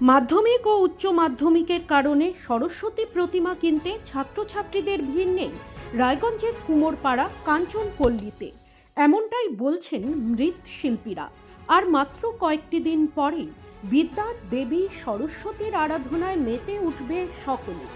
মাধ্যমিক ও উচ্চ মাধ্যমিকের কারণে সরস্বতী প্রতিমা কিনতে ছাত্রছাত্রীদের ভিড় নেই রায়গঞ্জের কুমোরপাড়া কাঞ্চনপল্লীতে। এমনটাই বলছেন মৃৎশিল্পীরা। আর মাত্র কয়েকটি দিন পরেই বিদ্যার দেবী সরস্বতীর আরাধনায় মেতে উঠবে সকলে।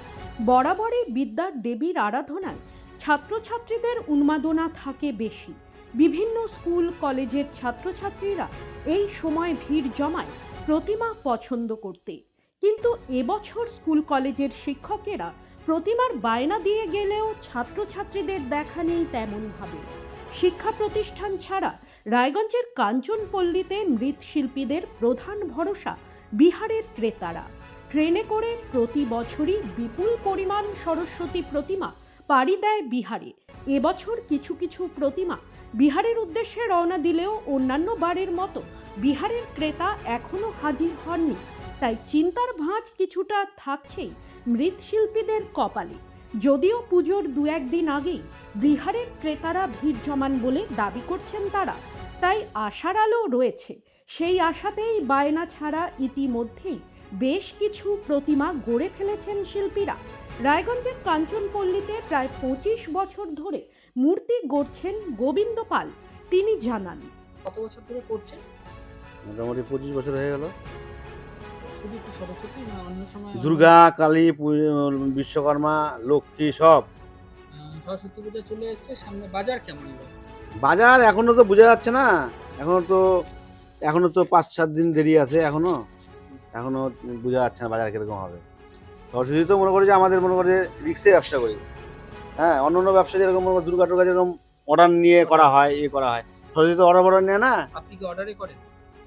বরাবরই বিদ্যার দেবীর আরাধনায় ছাত্রছাত্রীদের উন্মাদনা থাকে বেশি। বিভিন্ন স্কুল, কলেজের ছাত্রছাত্রীরা এই সময় ভিড় জমায় প্রতিমা পছন্দ করতে। কিন্তু এবছর স্কুল কলেজের শিক্ষকেরা প্রতিমার বায়না দিয়ে গেলেও ছাত্রছাত্রীদের দেখা নেই তেমনভাবে। শিক্ষা প্রতিষ্ঠান ছাড়া রায়গঞ্জের কাঞ্চনপল্লীতে মৃৎশিল্পীদের প্রধান ভরসা বিহারের ক্রেতারা। ট্রেনে করে প্রতি বছরই বিপুল পরিমাণ সরস্বতী প্রতিমা পাড়ি দেয় বিহারে। এবছর কিছু কিছু প্রতিমা বিহারের উদ্দেশ্যে রওনা দিলেও অন্যান্য বারের মতো বিহারের ক্রেতা এখনও হাজির হননি, তাই চিন্তার ভাঁজ কিছুটা থাকছেই মৃৎশিল্পীদের কপালে। যদিও পুজোর দু একদিন আগেই বিহারের ক্রেতারা ভিড় জমান বলে দাবি করছেন তারা, তাই আশার আলো রয়েছে। সেই আশাতেই বায়না ছাড়া ইতিমধ্যেই বেশ কিছু প্রতিমা গড়ে ফেলেছেন শিল্পীরা। রায়গঞ্জের কাঞ্চনপল্লীতে প্রায় পঁচিশ বছর ধরে মূর্তি গড়ছেন গোবিন্দ পাল, তিনি জানান। কত বছর ধরে করছেন? মোটামুটি পঁচিশ বছর হয়ে গেল। দুর্গা কালী বিশ্বকর্মা লক্ষ্মী সব। সরস্বতী পূজা চলে এসছে সামনে বাজার কেমন বাজার এখনও তো বোঝা যাচ্ছে না। এখনও তো এখনও তো পাঁচ সাত দিন দেরি আছে এখনও। এখনও বোঝা যাচ্ছে না বাজার কীরকম হবে। সরস্বতী তো মনে করি যে আমাদের মনে করি যে রিক্সে ব্যবসা করি। হ্যাঁ অন্য অন্য ব্যবসা যেরকম মনে করো দুর্গা টুর্গা যেরকম অর্ডার নিয়ে করা হয় ইয়ে করা হয়। সরস্বতী তো অর্ডার অর্ডার নেয় না। আপনি কি অর্ডারই করেন?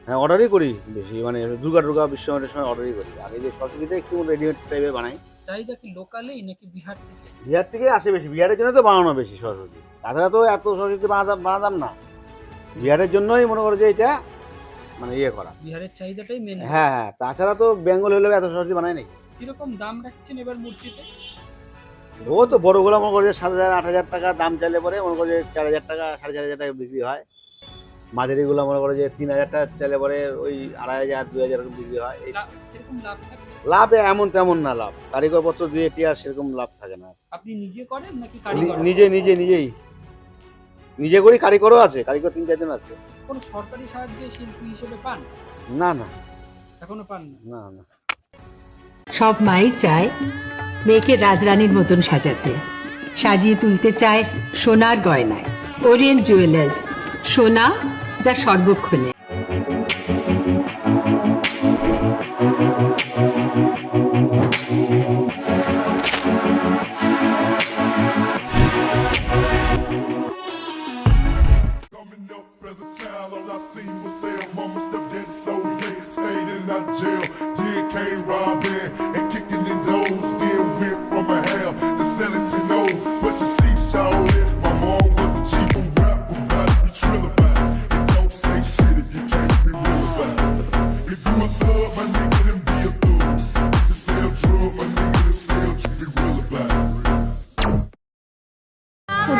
হ্যাঁ অর্ডারই করি বেশি। মানে দুর্গা টুর্গা বিশ্বকর্মার সময় অর্ডারই করি। আগে যে সরস্বতীটা একটু রেডিমেড টাইপের বানাই। চাহিদা কি লোকালেই নাকি বিহার থেকে? বিহার থেকে আসে বেশি। বিহারের জন্য তো বানানো বেশি সরস্বতী। তাছাড়া তো এত সরস্বতী বানাতাম বানাতাম না। বিহারের জন্যই মনে করো যে এটা মানে ইয়ে করা। বিহারের চাহিদাটাই মেন হ্যাঁ হ্যাঁ। তাছাড়া তো বেঙ্গল হলেও এত সরস্বতী বানায় নাকি? কীরকম দাম রাখছেন এবার মূর্তিতে ও তো বড়গুলো মনে করছে সাত হাজার আট হাজার টাকা দাম চাইলে পরে মনে করো যে চার হাজার টাকা সাড়ে চার হাজার টাকা বিক্রি হয়। মাঝারিগুলো মনে করো যে তিন হাজার টাকা চাইলে পরে ওই আড়াই হাজার দুই হাজার এরকম বিক্রি হয়। এই লাভ এমন তেমন না লাভ। কারিগর পত্র দিয়ে কি আর সেরকম লাভ থাকে না। আপনি নিজে করেন নাকি নিজে নিজে নিজেই। নিজে করি কারিগরও আছে কারিগর তিন চারজন আছে। কোনো সরকারি সাহায্যে শিল্পী হিসেবে পান? না না। এখনও পান না? না না। সব মাই চায় মেয়েকে রাজরানীর মতন সাজাতে। সাজিয়ে তুলতে চায় সোনার গয়নায়। ওরিয়েন্ট জুয়েলার্স সোনা যা সর্বক্ষণে Coming up as a child, all I seen was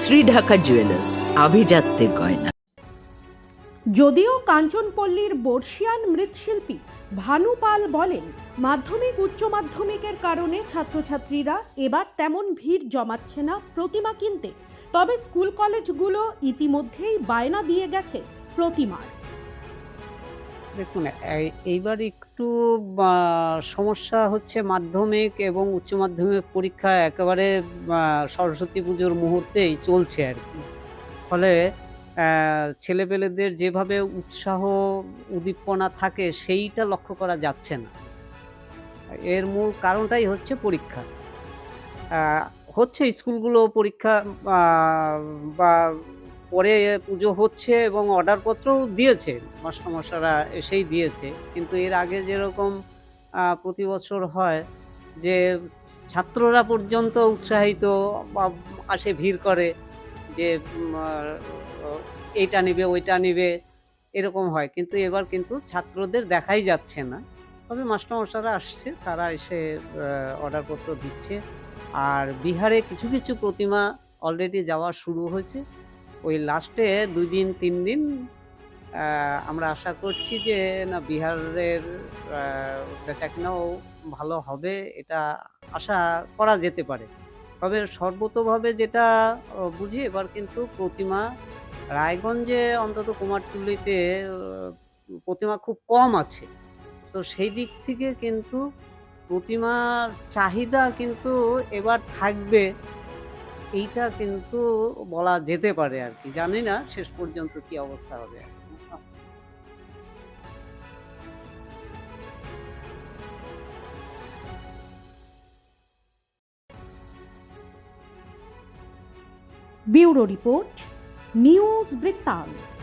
Shri Dhaka jewellers আভিজাত্যের গয়না। যদিও কাঞ্চনপল্লীর বর্ষিয়ান মৃৎশিল্পী ভানু পাল বলেন, মাধ্যমিক উচ্চ মাধ্যমিকের কারণে ছাত্রছাত্রীরা এবার তেমন ভিড় জমাচ্ছে না প্রতিমা কিনতে। তবে স্কুল কলেজগুলো ইতিমধ্যেই বায়না দিয়ে গেছে প্রতিমার। দেখুন, এই- এইবার একটু সমস্যা হচ্ছে মাধ্যমিক এবং উচ্চ মাধ্যমিক পরীক্ষা একেবারে সরস্বতী পুজোর মুহূর্তেই চলছে আর কি। ফলে ছেলেপেলেদের যেভাবে উৎসাহ, উদ্দীপনা থাকে সেইটা লক্ষ্য করা যাচ্ছে না। এর মূল কারণটাই হচ্ছে পরীক্ষা। হচ্ছে স্কুলগুলো পরীক্ষা বা পরে পুজো হচ্ছে এবং অর্ডারপত্রও দিয়েছে। মাস্টারমশারা এসেই দিয়েছে। কিন্তু এর আগে যেরকম প্রতি বছর হয় যে ছাত্ররা পর্যন্ত উৎসাহিত আসে ভিড় করে যে এইটা নিবে, ওইটা নিবে, এরকম হয়। কিন্তু এবার কিন্তু ছাত্রদের দেখাই যাচ্ছে না। তবে মাস্টারমশারা আসছে, তারা এসে অর্ডারপত্র দিচ্ছে। আর বিহারে কিছু কিছু প্রতিমা অলরেডি যাওয়া শুরু হয়েছে। ওই লাস্টে দুই দিন, তিন দিন আমরা আশা করছি যে, না, বিহারের বেচাকেনাও ভালো হবে, এটা আশা করা যেতে পারে। তবে সর্বতভাবে যেটা বুঝি, এবার কিন্তু প্রতিমা, রায়গঞ্জে অন্তত কুমারটুলিতে প্রতিমা খুব কম আছে। তো সেই দিক থেকে কিন্তু প্রতিমার চাহিদা কিন্তু এবার থাকবে। এইটা কিন্তু বলা যেতে পারে আর কি জানি না শেষ পর্যন্ত কি অবস্থা হবে আর। ব্যুরো রিপোর্ট, নিউজ বৃত্তান্ত